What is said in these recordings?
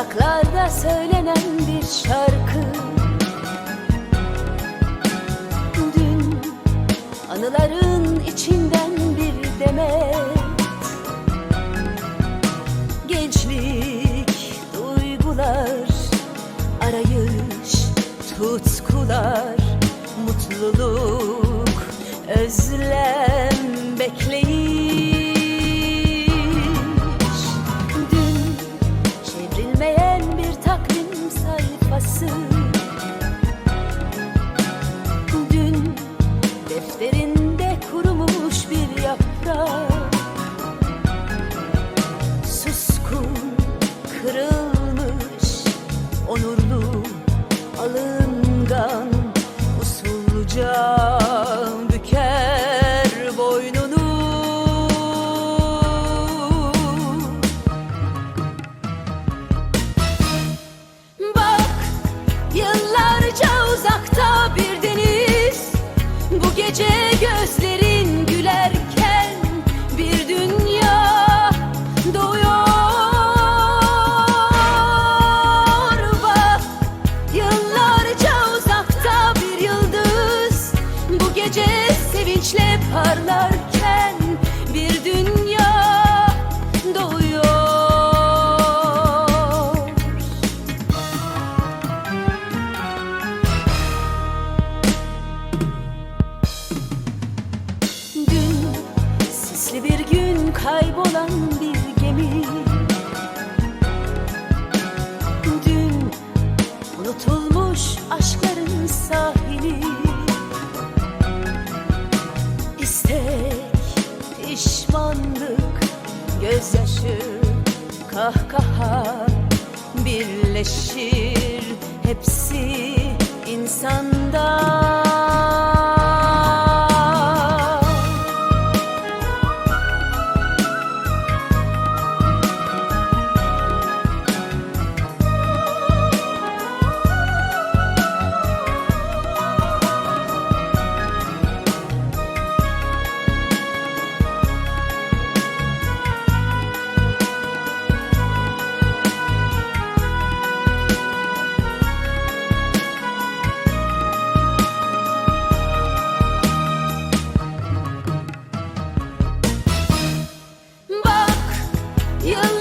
Sokaklarda söylenen bir şarkı. Dün anıların içinden bir demet. Gençlik, duygular, arayış, tutkular Mutluluk, özlem, bekleyiş uzakta bir deniz. Bu gece gözlerin gülerken bir dünya doğuyor. Bak yıllarca uzakta bir yıldız. Bu gece sevinçle parlarken kaybolan bir gemi Dün unutulmuş aşkların sahili İstek, pişmanlık, gözyaşı, kahkaha birleşir hepsi insanda. Yıllarca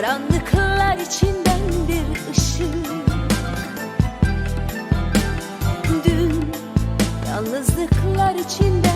karanlıklar içinden bir ışık Dün yalnızlıklar içinden